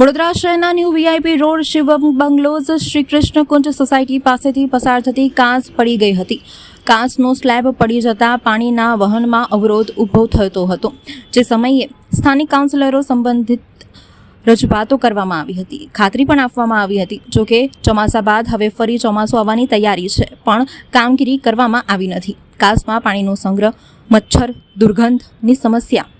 વડોદરા શહેરના new VIP road Shivam bungalows Shri Krishna Kunj society પાસેથી પસાર થતી કાંસ પડી ગઈ હતી. કાંસનો સ્લેબ પડી જતા પાણીના વહનમાં અવરોધ ઊભો થતો હતો, જે સમયે સ્થાનિક કાઉન્સિલરો સંબંધિત રજૂઆતો કરવામાં આવી હતી. ખાતરી પણ આપવામાં આવી હતી જોકે ચોમાસા બાદ હવે ફરી ચોમાસું આવવાની તૈયારી છે, પણ કામગીરી કરવામાં આવી નથી. કાંસમાં પાણીનો સંગ્રહ, મચ્છર, દુર્ગંધની સમસ્યા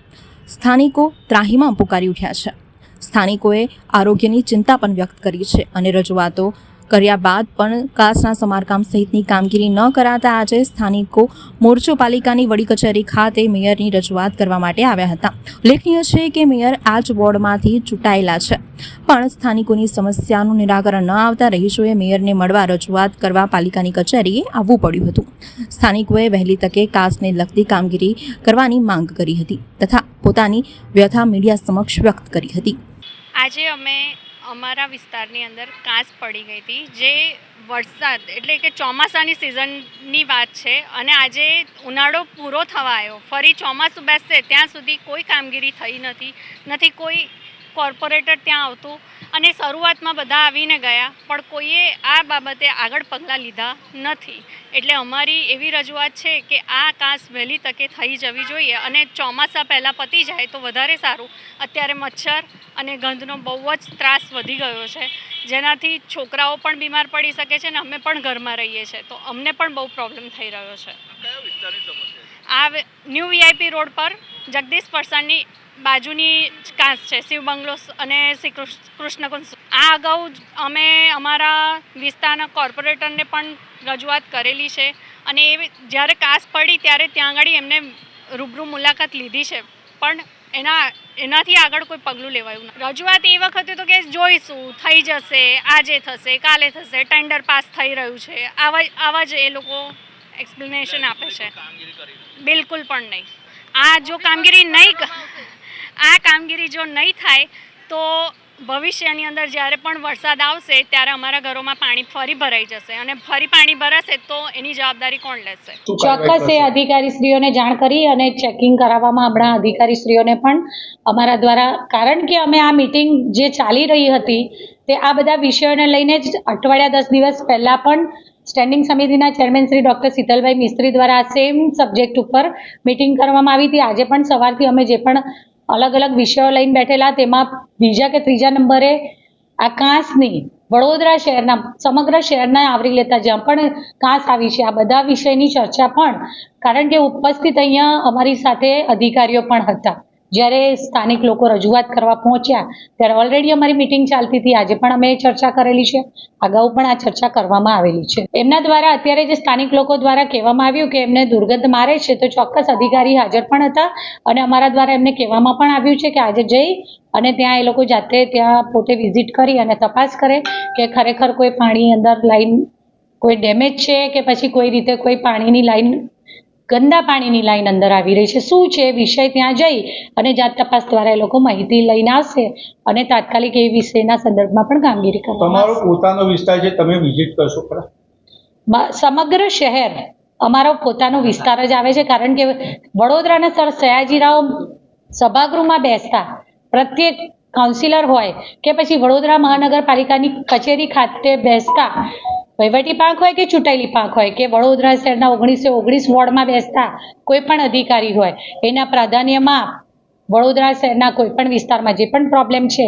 સ્થાનિકો ત્રાહીમાં પુકારી ઉઠ્યા છે. સ્થાનિકોએ આરોગ્યની ચિંતા પણ વ્યક્ત કરી છે અને રજૂઆતો કર્યા બાદ પણ કાસના સમારકામ સહિતની કામગીરી ન કરાતા આજે સ્થાનિકો મોરચો પાલિકાની વડી કચેરી ખાતે મેયરની રજૂઆત કરવા માટે આવ્યા હતા. ઉલ્લેખનીય છે કે મેયર આ જ વોર્ડમાંથી ચૂંટાયેલા છે. પણ સ્થાનિકોની સમસ્યાનું નિરાકરણ ન આવતા રહીશોએ મેયરને મળવા રજૂઆત કરવા પાલિકાની કચેરીએ આવવું પડ્યું હતું. સ્થાનિકોએ વહેલી તકે કાસને લગતી કામગીરી કરવાની માંગ કરી હતી તથા પોતાની વ્યથા મીડિયા સમક્ષ વ્યક્ત કરી હતી. આજે અમે અમારા વિસ્તારની અંદર કાંસ પડી ગઈ હતી, જે વરસાદ એટલે કે ચોમાસાની સિઝનની વાત છે અને આજે ઉનાળો પૂરો થવા આવ્યો. ફરી ચોમાસું બેસશે, ત્યાં સુધી કોઈ કામગીરી થઈ નથી નથી કોઈ કોર્પોરેટર ત્યાં આવતું. અને શરૂઆતમાં બધા આવીને ગયા પણ કોઈએ આ બાબતે આગળ પગલાં લીધા નથી. એટલે અમારી એવી રજૂઆત છે કે આ કાંસ વહેલી તકે થઈ જવી જોઈએ અને ચોમાસા પહેલાં પતી જાય તો વધારે સારું. અત્યારે મચ્છર અને ગંધનો બહુ જ ત્રાસ વધી ગયો છે. જેનાથી છોકરાઓ પણ બીમાર પડી શકે છે ને અમે પણ ઘરમાં રહીએ છીએ. તો અમને પણ બહુ પ્રોબ્લેમ થઈ રહ્યો છે. આ ન્યૂ વીઆઈપી રોડ પર જગદીશ પરસાણની બાજુની જ કાંસ છે શિવ બંગલોસ અને શ્રી કૃષ્ણ કૃષ્ણકુંજ. આ અગાઉ અમે અમારા વિસ્તારના કોર્પોરેટરને પણ રજૂઆત કરેલી છે અને એ જ્યારે કાંસ પડી ત્યારે ત્યાં આગળ એમને રૂબરૂ મુલાકાત લીધી છે. પણ એના એનાથી આગળ કોઈ પગલું લેવાયું નથી રજૂઆત એ વખતે તો કે જોઈશું થઈ જશે આજે થશે કાલે થશે ટેન્ડર પાસ થઈ રહ્યું છે. આવા આવા જ એ લોકો એક્સપ્લેનેશન આપે છે. બિલકુલ પણ નહીં. આ જો કામગીરી નહીં આ કામગીરી જો નહીં થાય તો ભવિષ્યની અંદર જ્યારે પણ વરસાદ આવશે ત્યારે અમારા ઘરોમાં પાણી ફરી ભરાઈ જશે અને ફરી પાણી ભરાશે તો એની જવાબદારી કોણ લેશે? ચોક્કસ એ અધિકારીશ્રીઓને જાણ કરી અને ચેકિંગ કરાવવામાં હમણાં અધિકારીશ્રીઓને પણ અમારા દ્વારા કારણ કે અમે આ મિટિંગ જે ચાલી રહી હતી તે આ બધા વિષયોને લઈને જ અઠવાડિયા દસ દિવસ પહેલાં પણ સ્ટેન્ડિંગ સમિતિના ચેરમેન શ્રી ડૉક્ટર શીતલભાઈ મિસ્ત્રી દ્વારા સેમ સબ્જેક્ટ ઉપર મિટિંગ કરવામાં આવી હતી. આજે પણ સવારથી અમે જે પણ અલગ અલગ વિષયો લઈને બેઠેલા, તેમાં બીજા કે ત્રીજા નંબરે આ કાંસની વડોદરા શહેરના, સમગ્ર શહેરના આવરી લેતા જ્યાં પણ કાંસ આવી છે, આ બધા વિષયની ચર્ચા પણ, કારણ કે ઉપસ્થિત અહીંયા અમારી સાથે અધિકારીઓ પણ હતા. જ્યારે સ્થાનિક લોકો રજૂઆત કરવા પહોંચ્યા, ત્યારે ઓલરેડી અમારી મિટિંગ ચાલતી હતી. આજે પણ અમે ચર્ચા કરેલી છે. અગાઉ પણ આ ચર્ચા કરવામાં આવેલી છે. એમના દ્વારા અત્યારે જે સ્થાનિક લોકો દ્વારા કહેવામાં આવ્યું કે એમને દુર્ગંધ મારે છે, તો ચોક્કસ અધિકારી હાજર પણ હતા અને અમારા દ્વારા એમને કહેવામાં પણ આવ્યું છે કે આજે જઈ અને ત્યાં એ લોકો જાતે ત્યાં પોતે વિઝિટ કરી અને તપાસ કરે કે ખરેખર કોઈ પાણી અંદર લાઈન કોઈ ડેમેજ છે કે પછી કોઈ રીતે કોઈ પાણીની લાઈન ગંદા પાણીની લાઈન અંદર આવી રહી છે. શું છે વિષય ત્યાં જઈ અને જાત તપાસ દ્વારા એ લોકો માહિતી લઈને આવશે અને તાત્કાલિક એ વિષયના સંદર્ભમાં પણ કામગીરી કરશે તમારો પોતાનો વિસ્તાર છે તમે વિઝિટ કરશો ખરા? સમગ્ર શહેર અમારો પોતાનો વિસ્તાર જ આવે છે કારણ કે વડોદરાના સર સયાજીરાવ સભાગૃહમાં બેસતા પ્રત્યેક કાઉન્સિલર હોય કે પછી વડોદરા મહાનગરપાલિકાની કચેરી ખાતે બેસતા વહીવટી પાંખ હોય કે ચૂંટાયેલી પાંખ હોય કે વડોદરા શહેરના ઓગણીસો ઓગણીસ વોર્ડમાં બેસતા કોઈ પણ અધિકારી હોય, એના પ્રાધાન્યમાં વડોદરા શહેરના કોઈ પણ વિસ્તારમાં જે પણ પ્રોબ્લેમ છે,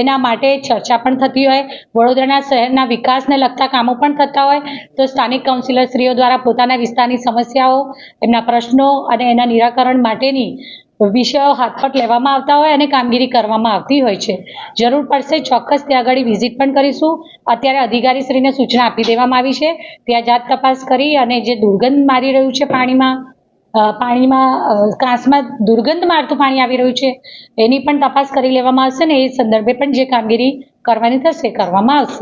એના માટે ચર્ચા પણ થતી હોય. વડોદરાના શહેરના વિકાસને લગતા કામો પણ થતા હોય. તો સ્થાનિક કાઉન્સિલરશ્રીઓ દ્વારા પોતાના વિસ્તારની સમસ્યાઓ, એમના પ્રશ્નો અને એના નિરાકરણ માટેની વિષયો હાથપટ લેવામાં આવતા હોય અને કામગીરી કરવામાં આવતી હોય છે. જરૂર પડશે ચોક્કસ ત્યાં આગળ વિઝિટ પણ કરીશું. અત્યારે અધિકારીશ્રીને સૂચના આપી દેવામાં આવી છે. ત્યાં જાત તપાસ કરી અને જે દુર્ગંધ મારી રહ્યું છે પાણીમાં પાણીમાં કાંસમાં દુર્ગંધ મારતું પાણી આવી રહ્યું છે, એની પણ તપાસ કરી લેવામાં આવશે ને એ સંદર્ભે પણ જે કામગીરી કરવાની થશે કરવામાં આવશે.